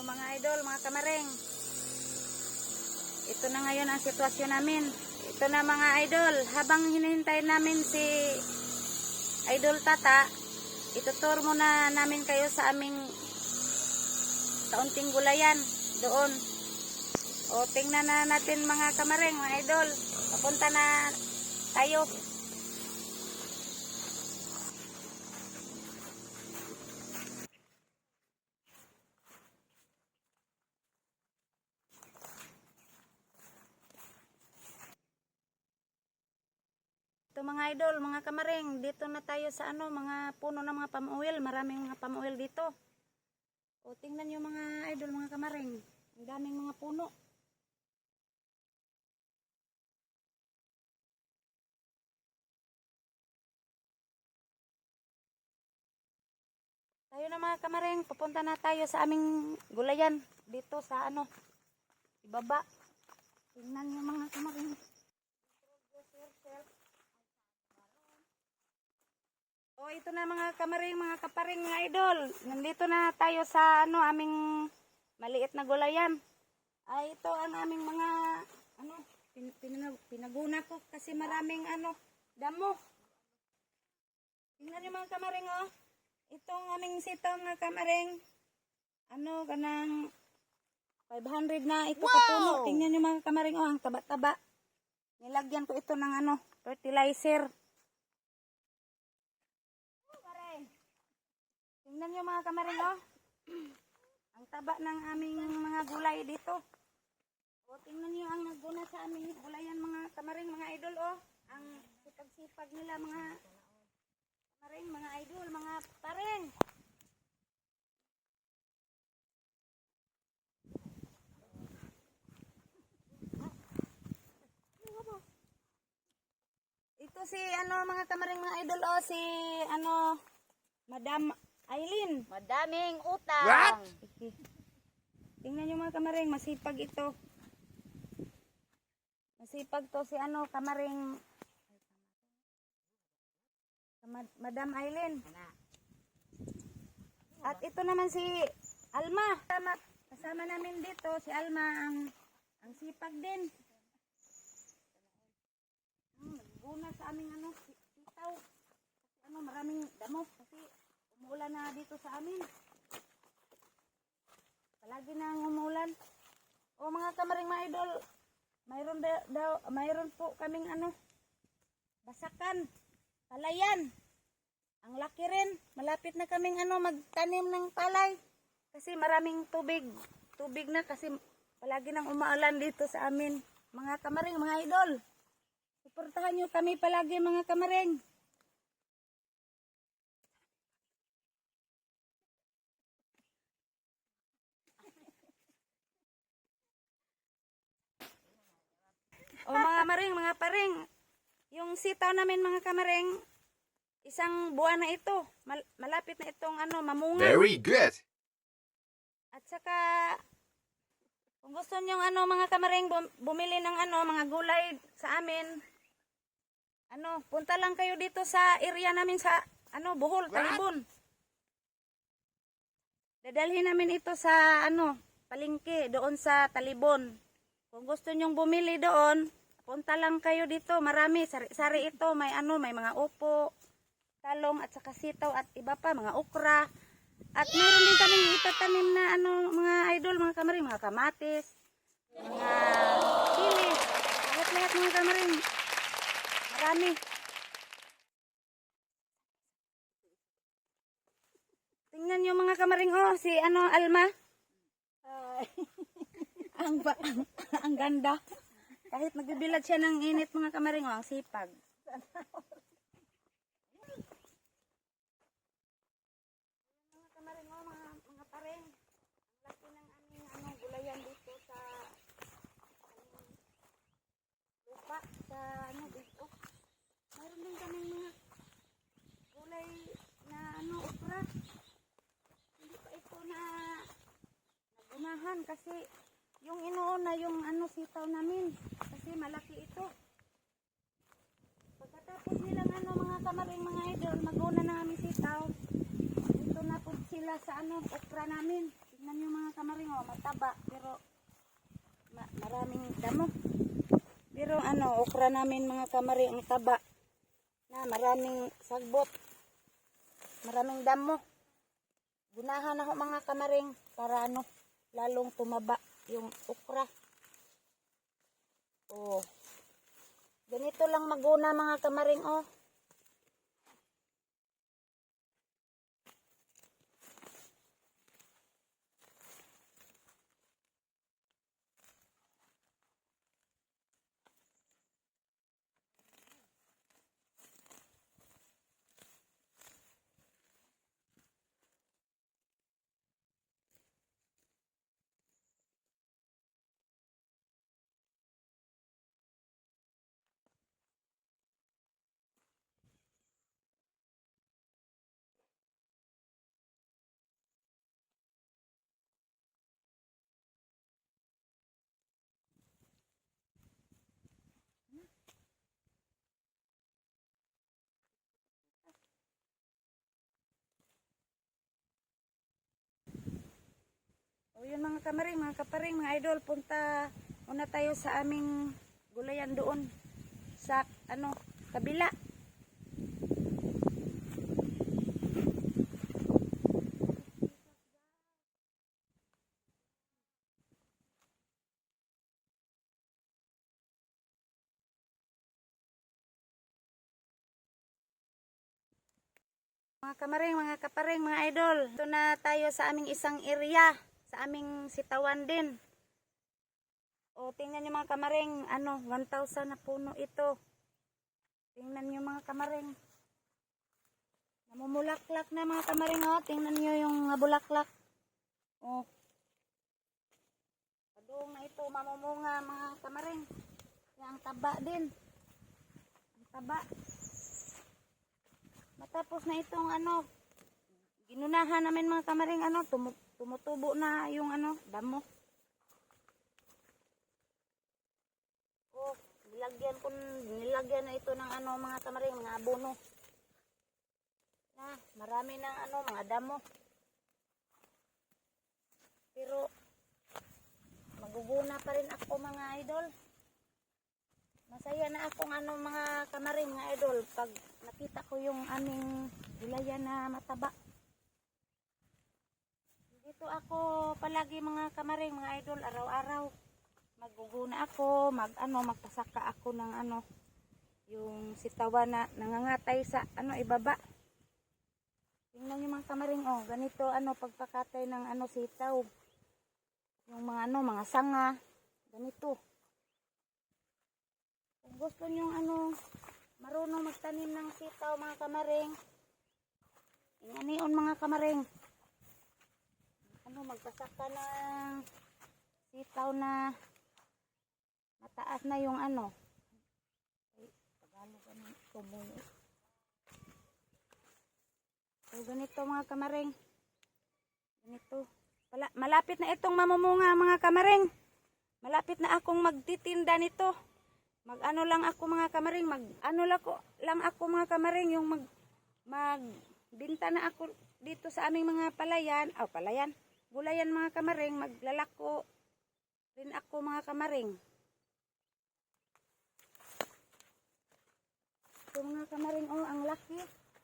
mga idol, mga kamaring. Ito na ngayon ang sitwasyon namin. Ito na mga idol, habang hinihintay namin si Idol Tata, itutur muna namin kayo sa aming kaunting gulayan doon. O tingnan na natin mga kamaring, mga idol. Papunta na tayo. Mga idol, mga kamaring, dito na tayo sa ano, mga puno ng mga pamuil. Maraming mga pamuil dito. O tingnan nyo mga idol, mga kamaring. Ang daming mga puno. Tayo na mga kamaring, pupunta na tayo sa aming gulayan. Dito sa ano, ibaba. Tingnan nyo mga kamaring. O ito na mga kamaring, mga kaparing, mga idol. Nandito na tayo sa ano aming maliit na gulayan. Ay ito ang aming mga ano pin, pinag- pinaguna ko kasi maraming ano damo. Tingnan niyo mga kamaring oh. Itong aming sitaw mga kamaring. Ano kanang 500 na ito kapuno. Tingnan niyo mga kamaring oh, ang taba-taba. Nilagyan ko ito ng ano, fertilizer. Tingnan nyo mga kamaring oh. ang taba ng aming mga gulay dito. O tingnan nyo ang naguna sa aming gulayan mga kamaring, mga idol oh. Ang sipag-sipag nila mga kamaring, mga idol, mga paring. Ito si ano mga kamaring mga idol oh, si ano Madam Aileen. Madaming utang. What? Tingnan nyo mga kamaring, masipag ito. Masipag to si ano, kamaring. Mad- Madam Aileen. At ito naman si Alma. Kasama, kasama namin dito, si Alma ang ang sipag din. Hmm, Guna sa aming ano, si- sitaw. Kasi ano, maraming damo kasi umuulan na dito sa amin. Palagi nang umulan. O mga kamaring mga idol, mayroon da- daw, mayroon po kaming ano, basakan, palayan. Ang laki rin, malapit na kaming ano, magtanim ng palay. Kasi maraming tubig. Tubig na kasi palagi nang umaalan dito sa amin. Mga kamaring, mga idol. Suportahan nyo kami palagi mga kamaring. O mga paring, yung sitaw namin mga kamaring, isang buwan na ito. Mal- malapit na itong ano, mamunga. Very good. At saka, kung gusto nyo ano, mga kamaring, bum- bumili ng ano, mga gulay sa amin, ano, punta lang kayo dito sa area namin sa, ano, Bohol, Talibon. Dadalhin namin ito sa, ano, palingki, doon sa Talibon. Kung gusto nyong bumili doon, punta lang kayo dito. Marami, sari-sari ito. May ano, may mga upo, talong at saka sitaw at iba pa, mga okra. At meron din kami itatanim na ano, mga idol, mga kamaring, mga kamatis, mga chili. Lahat-lahat mga kamaring. Marami. Tingnan nyo mga kamaring, oh, si ano, Alma. ang, ba, ang, ang ganda. Kahit nagbibilad siya ng init mga kamaring, oh, ang sipag. mga kamaring, oh, mga, mga paring. Ang laki ng aming ano, gulayan dito sa aming lupa, sa ano dito. Mayroon din kaming mga gulay na ano, okra. Hindi pa ito na nagunahan kasi yung inuuna yung ano sitaw namin kasi malaki ito. Pagkatapos nilang ano mga kamaring mga idol, maguna na kami sitaw. Dito na po sila sa ano okra namin. Tingnan niyo mga mga kamaring oh, mataba pero ma- maraming damo. Pero ano, okra namin mga kamaring ang taba na maraming sagbot. Maraming damo. Gunahan ako mga kamaring para ano, lalong tumaba yung okra. Oh. Ganito lang maguna mga kamaring oh. O yun mga kamaring, mga kaparing, mga idol, punta muna tayo sa aming gulayan doon sa ano, kabila. Mga kamaring, mga kaparing, mga idol, ito na tayo sa aming isang area, sa aming sitawan din. O, tingnan nyo mga kamaring, ano, 1,000 na puno ito. Tingnan nyo mga kamaring. Namumulaklak na mga kamaring, o. Tingnan nyo yung bulaklak. O. Padung na ito, mamumunga mga kamaring. Ang taba din. Ang taba. Matapos na itong ano, ginunahan namin mga kamaring ano, tumu- tumutubo na yung ano, damo. Oh, nilagyan ko, nilagyan na ito ng ano mga kamaring, mga abono. Na, marami ng ano, mga damo. Pero, maguguna pa rin ako mga idol. Masaya na akong ano mga kamaring mga idol pag nakita ko yung aming gulayan na mataba. Dito ako palagi mga kamaring mga idol araw-araw. Maguguna ako, mag ano magpasaka ako ng ano yung sitawa na nangangatay sa ano ibaba. Tingnan niyo mga kamaring oh, ganito ano pagpakatay ng ano sitaw. Yung mga ano mga sanga, ganito. Kung gusto nyo ano, marunong magtanim ng sitaw mga kamaring, inganion mga kamaring. Ano, magpasaka ng sitaw na mataas na yung ano. Ay, Tagalog ano, tumuyo. So, ganito mga kamaring. Ganito. Pala, malapit na itong mamumunga mga kamaring. Malapit na akong magtitinda nito mag ano lang ako mga kamaring mag ano lang ko lang ako mga kamaring yung mag mag binta na ako dito sa aming mga palayan oh palayan gulayan mga kamaring maglalako rin ako mga kamaring ito mga kamaring oh ang laki.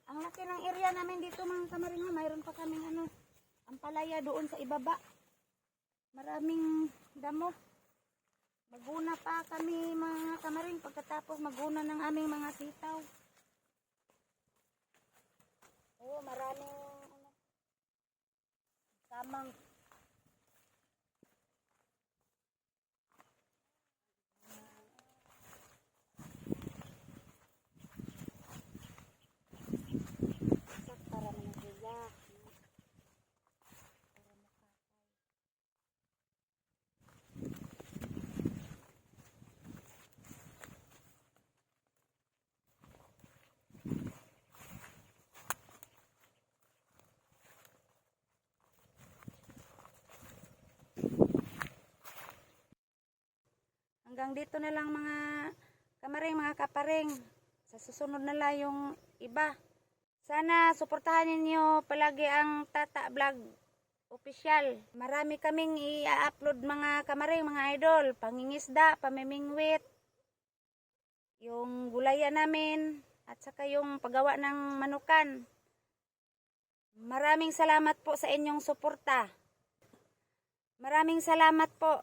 Ang laki ng area namin dito mga kamaring oh. Mayroon pa kaming ano ang palaya doon sa ibaba. Maraming damo. Maguna pa kami mga kamaring pagkatapos maguna ng aming mga sitaw. Oo, maraming ano, Hanggang dito na lang mga kamaring, mga kaparing. Sa susunod na lang yung iba. Sana suportahan ninyo palagi ang Tata Vlog official. Marami kaming i-upload mga kamaring, mga idol. Pangingisda, pamimingwit, yung gulaya namin, at saka yung paggawa ng manukan. Maraming salamat po sa inyong suporta. Maraming salamat po.